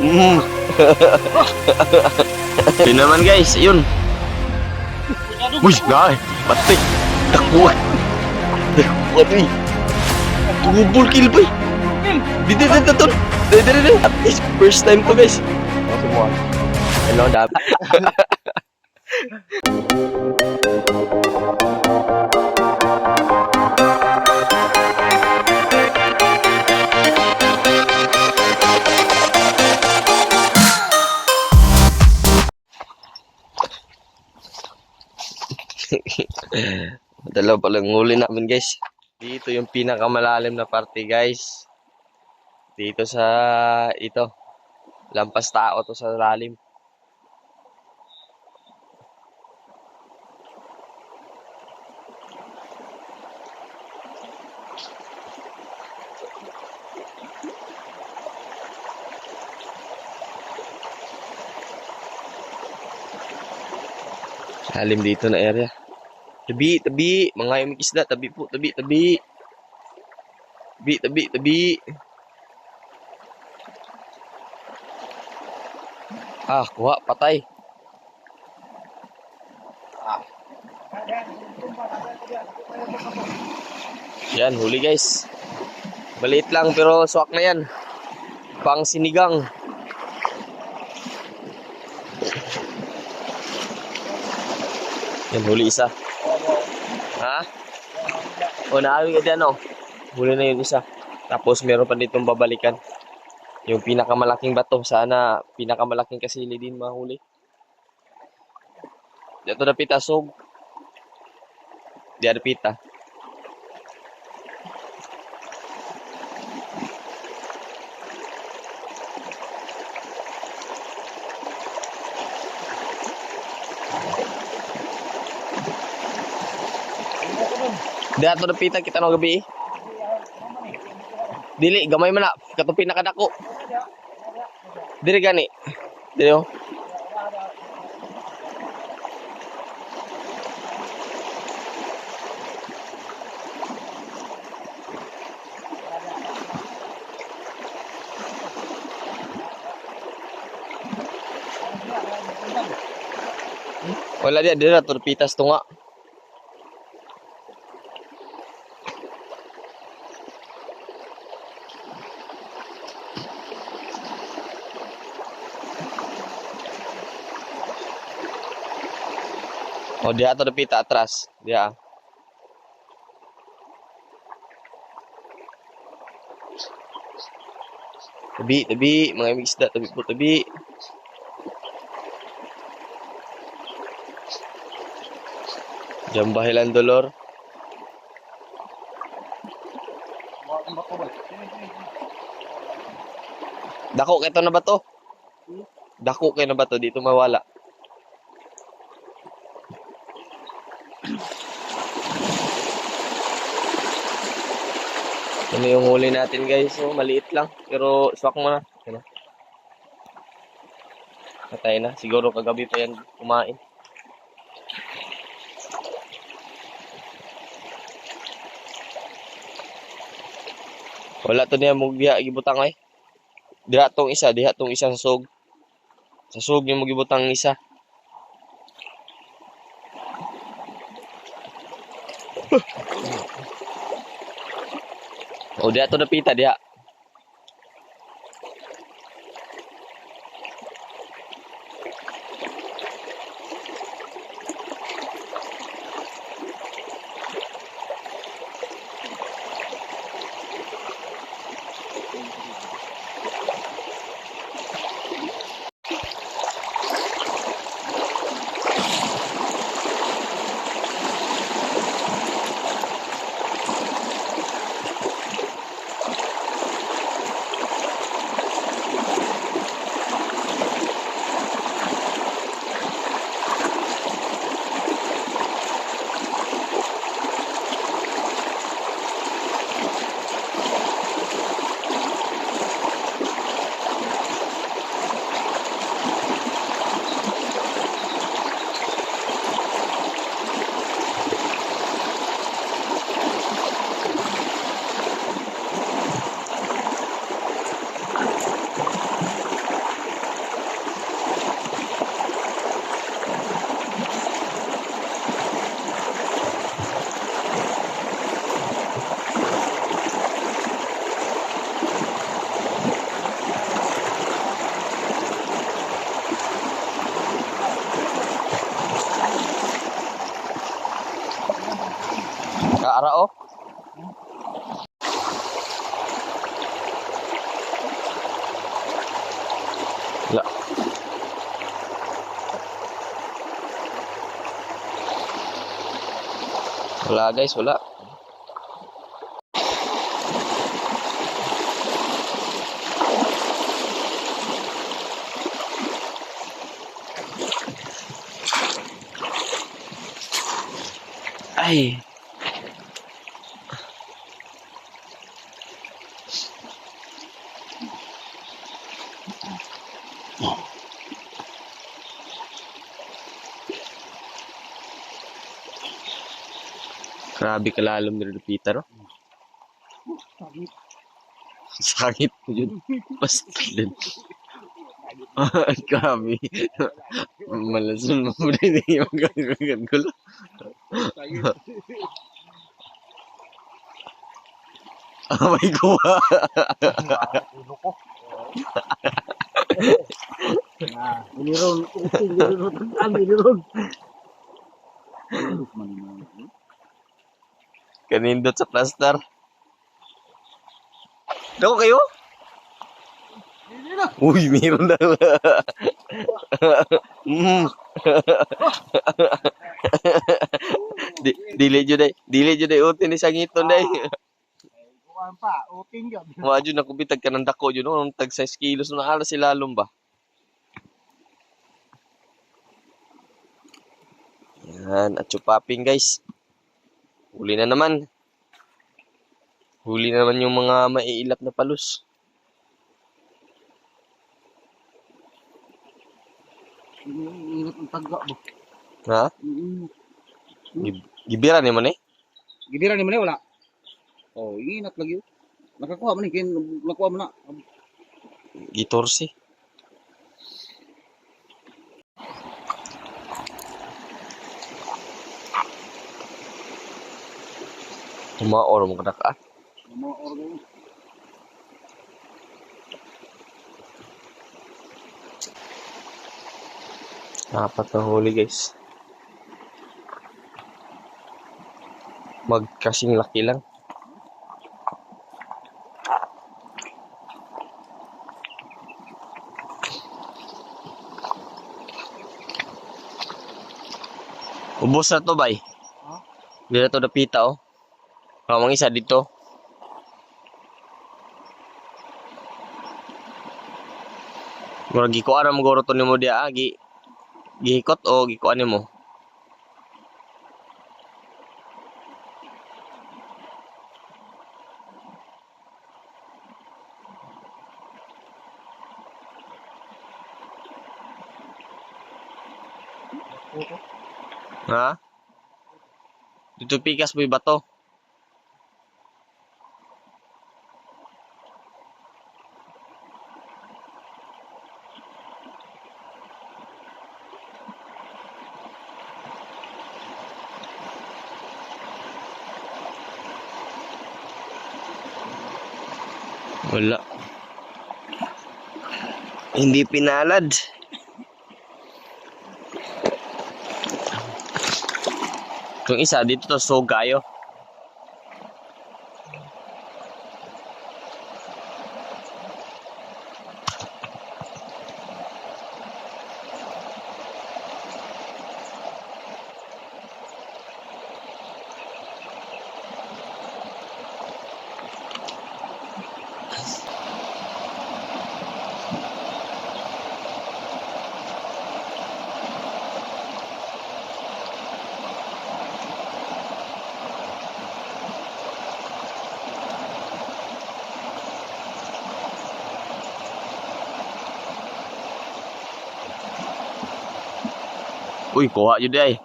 Mm. Yun naman guys, yun. Uy, ngay, patay. Dakuan. Dakuan eh. Double kill ba eh. Di, di, di, di, di, di, di, di. At least first time to guys. Hello, dap. Dalawa pala yung huli namin guys. Dito yung pinakamalalim na parte guys. Dito sa ito. Lampas tao to sa lalim. Lalim dito na area. Tabi, tabi. Mga yung isda. Tabi po, tabi, tabi. Tabi, tabi, tabi. Ah, kuha, patay. Yan, huli guys. Maliit lang pero swak na yan. Pang sinigang. Yan, huli isa. Ha? O, naawi ka dyan, oh. Huli na yun isa. Tapos, meron pa ditong babalikan. Yung pinakamalaking bato. Sana, pinakamalaking kasili din mahuli. Dito na pita, sog. Di ada pita. Di ato na pita kita no gabi. Dili gamay man na katong pinakadako. Dili gani. Dili oh. Wala dia dira to pitas tunga. Oh, dia ato pita atras. Dia. Tabi, tabi, mga isda, tabi po, tabi. Diyan bahilan dolor. Dako kay to na ba to? Dako kay na ba to dito mawala? Ano yung huli natin guys? So, maliit lang. Pero swak mo na. Ano? Patay na. Siguro kagabi pa yan kumain. Wala to niya diha gibutang ay. Diha tong isa, diha tong isang sug. Sa sug niya mo gibutang isa. Oh, diha to napita diha. Wala guys, wala. Ay. Grabe kalalom ni Lupita, no? Sakit mo yun. Pastilin. Grabe. Malasun mo mo rin yung gagawin ko lang. Ah, may kuha. Iniron, iniron, ang iniron. Kanindot sa plaster. Dako kayo? Uy, meron daw. mm. di, dili jud day, dili jud day utin ni sangiton day. Kuhaan pa, uting yun. Wa jud na kubitag ka ng dako jud no, tag 6 kilos na ala sila lalom ba. Yan, at chupaping guys. Huli na naman. Huli na naman yung mga maiilap na palus. Init ang tagga mo. Ha? Gib- Gibira ni mo ni? Gidira ni mo na wala. Oh, inat lagi. Nakakuha mo ni, kin, nakuha mo na. Gitorsi. Umaor mo kada ka. Mga organ. Apat na huli guys. Magkasing laki lang. Ubos na to, bay. Hindi na to napita, oh. Kamang isa dito. Murag gikuan mo goro to nimo dia, ah. Gi gihikot o gikuan nimo. Ha? Dito pikas mo bato. Wala. Hindi pinalad. Yung isa dito to sogayo. Uy, kuha yun day.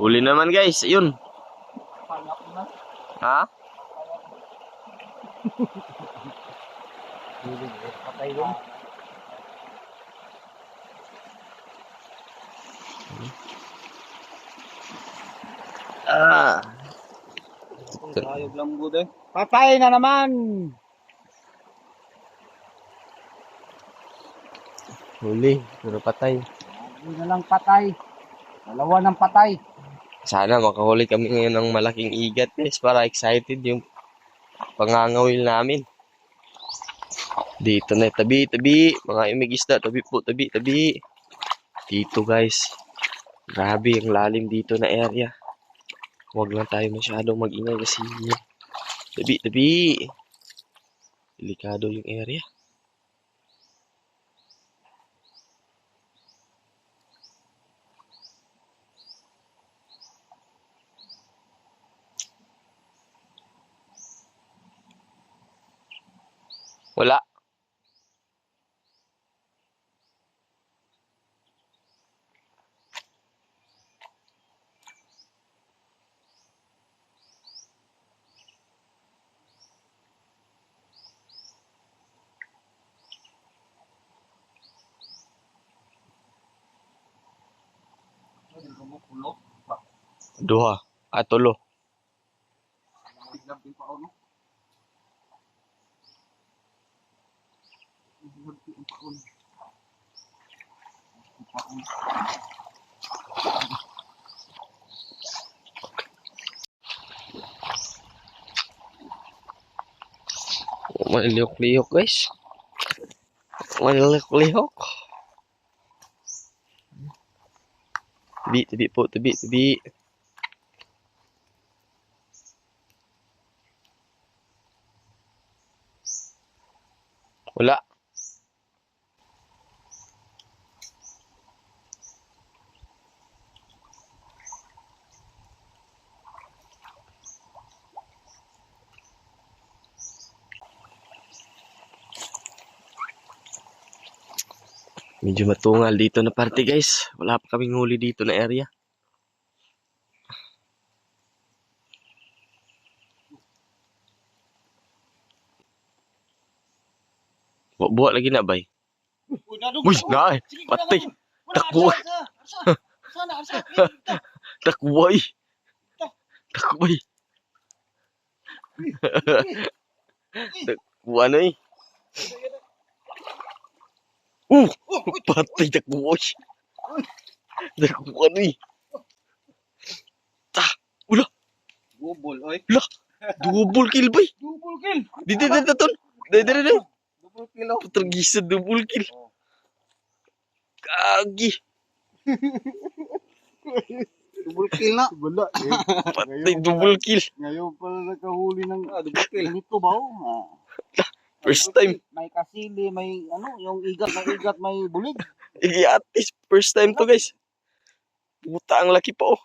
Huli naman guys, yun. Ha? Patay yun. Ah. Sayog lang bude. Patay na naman! Huli, pero patay. Hindi na lang patay. Dalawa ng patay. Sana makahuli kami ngayon ng malaking igat guys para excited yung pangangawil namin. Dito na tabi, tabi. Mga imig-isda, tabi po, tabi, tabi. Dito guys. Grabe, ang lalim dito na area. Huwag lang tayo masyadong mag-ingay kasi tabi, tabi. Delikado yung area. Duha. At tulo. Maliyok-liyok guys. Maliyok-liyok. Tabi, tabi po, tabi, tabi. Wala. Medyo matungal dito na party guys. Wala pa kaming huli dito na area. Buwa lagi na bay. Uy, na eh. Patay. Sana, asa. Takboy. Takboy. Takbo na eh. Uh! Patay takboy. Takbo na eh. Ta! Ula! Bubol, oy. Double kill bay. Double kill. Di di di di ton. Di di. Double kill, oh. Tergisa double kill. Oh. Kagi. Double kill na. Wala. Patay double kill. ngayon pala nakahuli ng Ah, double kill. ganito ba? oh? First time. May kasili, may ano, yung igat, may igat, may bulig. Igi atis. First time to guys. Puta ang laki pa oh.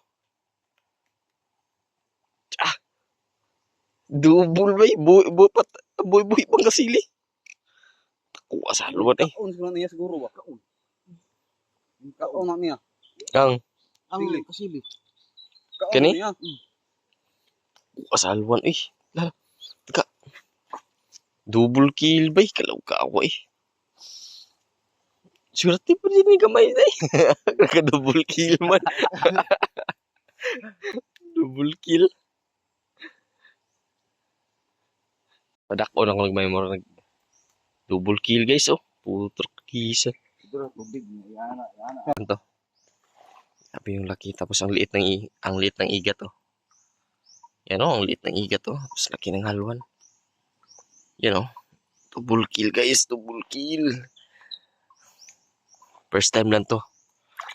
Ah. Double bay. Buhay buhay pat. Buhay buhay pang kasili. Takuha sa luwan eh. Kaon siguro niya siguro ba? Kaon. Kaon na niya. Ang Ang Kasili. kasili. Kaon Kani? niya. Mm. takuha sa luwan eh. Lala. Double kill bay. Kalaw ka ako eh. Swerte pa din ni gamay na eh. Naka-double kill man. double kill. Padako na ko nagmay nag double kill guys oh. Putok kisa. Siguro tubig na yan, yan. Ano Sabi yung laki tapos ang liit ng ang liit ng igat oh. Yan oh, ang liit ng igat oh. Tapos laki ng haluan. Yan oh. Double kill guys, double kill. First time lang to.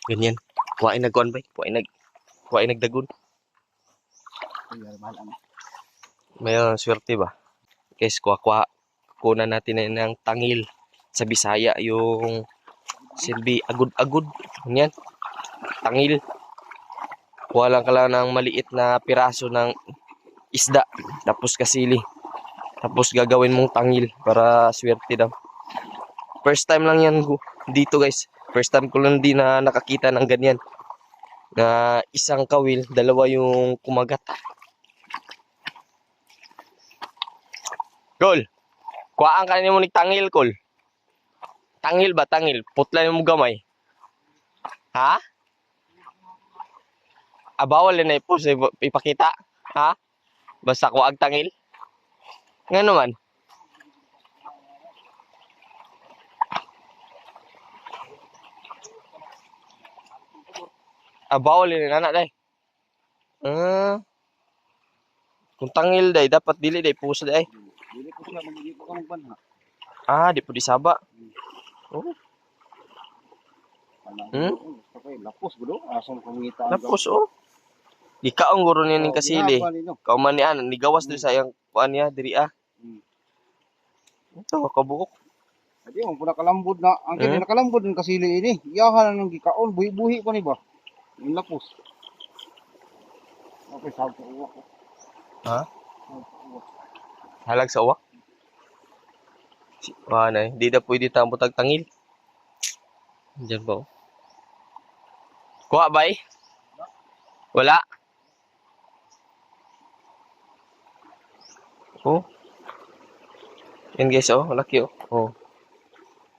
Ganyan. Kuhain nagkuhan ba? Kuhain nag Kuhain nagdagon. May uh, swerte ba? Guys, kuha-kuha. Kunan natin na ng tangil sa Bisaya yung silbi agud-agud. Yan. Tangil. Kuha lang ka lang ng maliit na piraso ng isda. Tapos kasili. Tapos gagawin mong tangil para swerte daw. First time lang yan dito guys. First time ko lang din na nakakita ng ganyan. Na isang kawil, dalawa yung kumagat. Kol. Kuhaan ka nimo ni tangil, Kol. Tangil ba, tangil? Putla mo gamay. Ha? Ah, na ipos, ipakita. Ha? Basta kuhaag tangil. Nga naman. Ah, bawal na anak day. Ah. Kung tangil day, dapat dili day puso day. Dili ko siya magiging ko kanang banha. Ah, di po di saba. Oh. Hmm? Eh, lapos bro. Asa mo kumita ang tapos oh. Gikaong guro niya ning kasili. Gihapa ninyo. Kauman niya, nigawas diri sa iyang kuan niya diri ah. Hmm. Ito, kabuok. Adi mo pula kalambod na. Ang kini Hmm? nakalambod ng kasili ini. Iyahan na ng gikaon, buhi-buhi pa ni ba? Yung lapos. Okay, sabi ko uwak. Ha? Halag sa uwak. Ah, na, di na pwede tamo tagtangil. Diyan ba? oh? Kuha ba eh? Wala. Oh. Yan guys, oh. Laki, oh. Oh.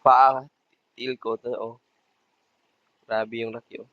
Paa. Til ko oh. Grabe yung laki, oh.